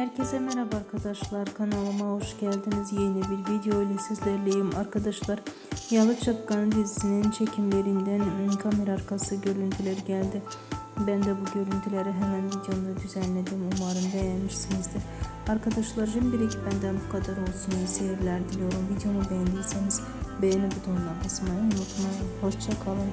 Herkese merhaba arkadaşlar. Kanalıma hoş geldiniz. Yeni bir video ile sizlerleyim. Arkadaşlar Yalı Çapkan dizisinin çekimlerinden kamera arkası görüntüler geldi. Ben de bu görüntüleri hemen videomda düzenledim. Umarım beğenmişsinizdir. Arkadaşlar şimdilik benden bu kadar olsun. İyi seyirler diliyorum. Videomu beğendiyseniz beğeni butonuna basmayı unutmayın. Hoşçakalın